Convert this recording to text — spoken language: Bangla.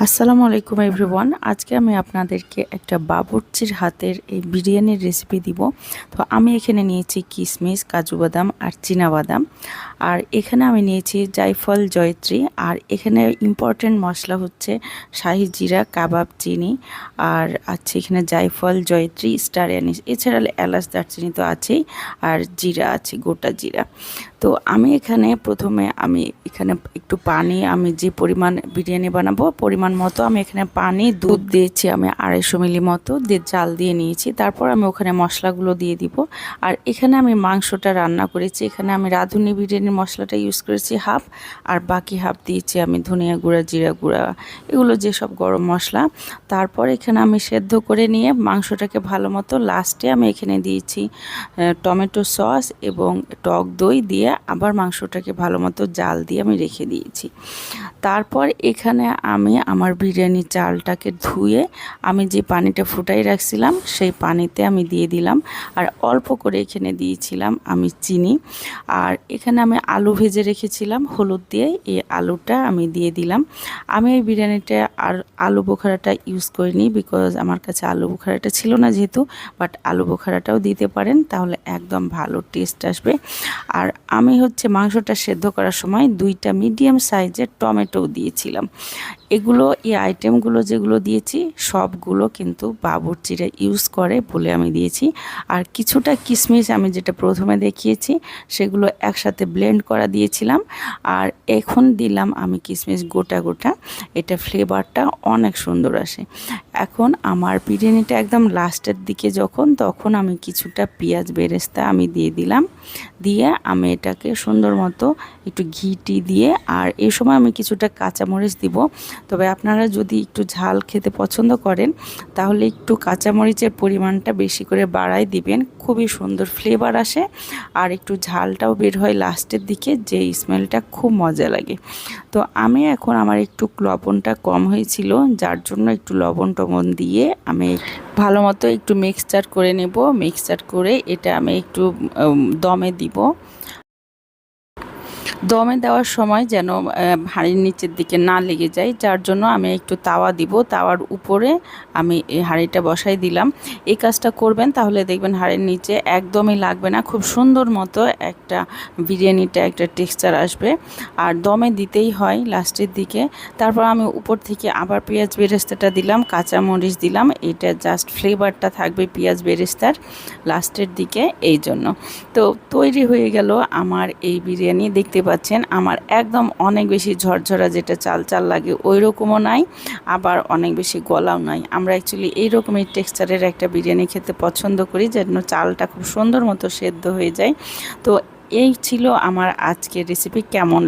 আসসালামু আলাইকুম এভরিওয়ান আজকে আমি আপনাদেরকে একটা বাবুর্চির হাতের এই বিরিয়ানির রেসিপি দিব। তো আমি এখানে নিয়েছি কিশমিশ কাজু বাদাম আর বাদাম। আর এখানে আমি নিয়েছি জায়ফল, জয়ত্রী। আর এখানে ইম্পর্টেন্ট মশলা হচ্ছে শাহি জিরা, কাবাব, চিনি। আর আছে এখানে জায়ফল, জয়ত্রী, স্টার অ্যানিস এছাড়া এলাচ, দারচিনি তো আছেই। আর জিরা আছে, গোটা জিরা। তো আমি এখানে প্রথমে আমি এখানে একটু পানি, আমি যে পরিমাণ বিরিয়ানি বানাবো, পরিমাণ মতো আমি এখানে পানি, দুধ দিয়েছি আমি আড়াইশো মিলি মতো, দিয়ে জাল দিয়ে নিয়েছি। তারপর আমি ওখানে মশলাগুলো দিয়ে দিব। আর এখানে আমি মাংসটা রান্না করেছি। এখানে আমি রাঁধুনি বিরিয়ানির মশলাটা ইউজ করেছি, হাফ। আর বাকি হাফ দিয়েছি আমি ধনিয়া গুঁড়া, জিরা গুঁড়া, এগুলো যেসব গরম মশলা। তারপর এখানে আমি সেদ্ধ করে নিয়ে মাংসটাকে ভালো মতো লাস্টে আমি এখানে দিয়েছি টমেটো সস এবং টক দই দিয়ে আবার মাংসটাকে ভালো মতো জাল দিয়ে আমি রেখে দিয়েছি। তারপর এখানে আমি আমার বিরিয়ানি চালটাকে ধুয়ে আমি যে পানিটা ফুটাই রাখছিলাম, সেই পানিতে আমি দিয়ে দিলাম। আর অল্প করে এখানে দিয়েছিলাম আমি চিনি। আর এখানে আমি আলু ভেজে রেখেছিলাম, হলুদ দিয়ে এই আলুটা আমি দিয়ে দিলাম। আমি এই বিরিয়ানিটা আর আলু বোখারাটা ইউজ করিনি বিকজ আমার কাছে আলু বোখারাটা ছিল না যেহেতু বাট আলু বোখারাটাও দিতে পারেন, তাহলে একদম ভালো টেস্ট আসবে। আর আমি হচ্ছে মাংসটা সেদ্ধ করার সময় দুইটা মিডিয়াম সাইজের টমেটো দিয়েছিলাম। এগুলো, এই আইটেমগুলো যেগুলো দিয়েছি, সবগুলো কিন্তু বাবুর্চিরা ইউজ করে বলে আমি দিয়েছি। আর কিছুটা কিশমিশ আমি যেটা প্রথমে দেখিয়েছি, সেগুলো একসাথে ব্লেন্ড করা দিয়েছিলাম। আর এখন দিলাম আমি কিশমিশ গোটা গোটা। এটা ফ্লেভারটা অনেক সুন্দর আসে। এখন আমার বিরিয়ানিটা একদম লাস্টের দিকে যখন, তখন আমি কিছুটা পেঁয়াজ বেরেস্তা আমি দিয়ে দিলাম। দিয়ে আমি এটাকে সুন্দর মতো একটু ঘিটি দিয়ে, আর এই সময় আমি কিছুটা কাঁচামরিচ দিব। তবে আপনারা যদি একটু ঝাল খেতে পছন্দ করেন, তাহলে একটু কাঁচামরিচের পরিমাণটা বেশি করে বাড়াই দিবেন। খুবই সুন্দর ফ্লেভার আসে, আর একটু ঝালটাও বের হয় লাস্টের দিকে যে স্মেলটা খুব মজা লাগে। তো আমি এখন আমার একটু লবণটা কম হয়েছিল, যার জন্য একটু লবণ টবণ দিয়ে আমি ভালো মতো একটু মিক্সচার করে নেব। মিক্সচার করে এটা আমি একটু দমে দিব। দমে দেওয়ার সময় যেন হাঁড়ির নিচের দিকে না লেগে যায়, যার জন্য আমি একটু তাওয়া দিব। তাওয়ার উপরে আমি এই হাঁড়িটা বসাই দিলাম। এই কাজটা করবেন তাহলে দেখবেন হাঁড়ির নিচে একদমই লাগবে না। খুব সুন্দর মতো একটা বিরিয়ানিটা, একটা টেক্সচার আসবে। আর দমে দিতেই হয় লাস্টের দিকে। তারপর আমি উপর থেকে আবার পেঁয়াজ বেরেস্তাটা দিলাম, কাঁচামরিচ দিলাম। এটা জাস্ট ফ্লেভারটা থাকবে পেঁয়াজ বেরেস্তার লাস্টের দিকে এই জন্য। তো তৈরি হয়ে গেল আমার এই বিরিয়ানি। দেখতে পাচ্ছেন। আমার একদম অনেক বেশি ঝরঝরা যেটা চাল চাল লাগে ওই রকমও নাই, আবার অনেক বেশি গলাও নাই। আমরা অ্যাকচুয়ালি এই রকমের টেক্সচারের একটা বিরিয়ানি খেতে পছন্দ করি, যেন চালটা খুব সুন্দর মতো সেদ্ধ হয়ে যায়। তো এই ছিল আমার আজকের রেসিপি কেমন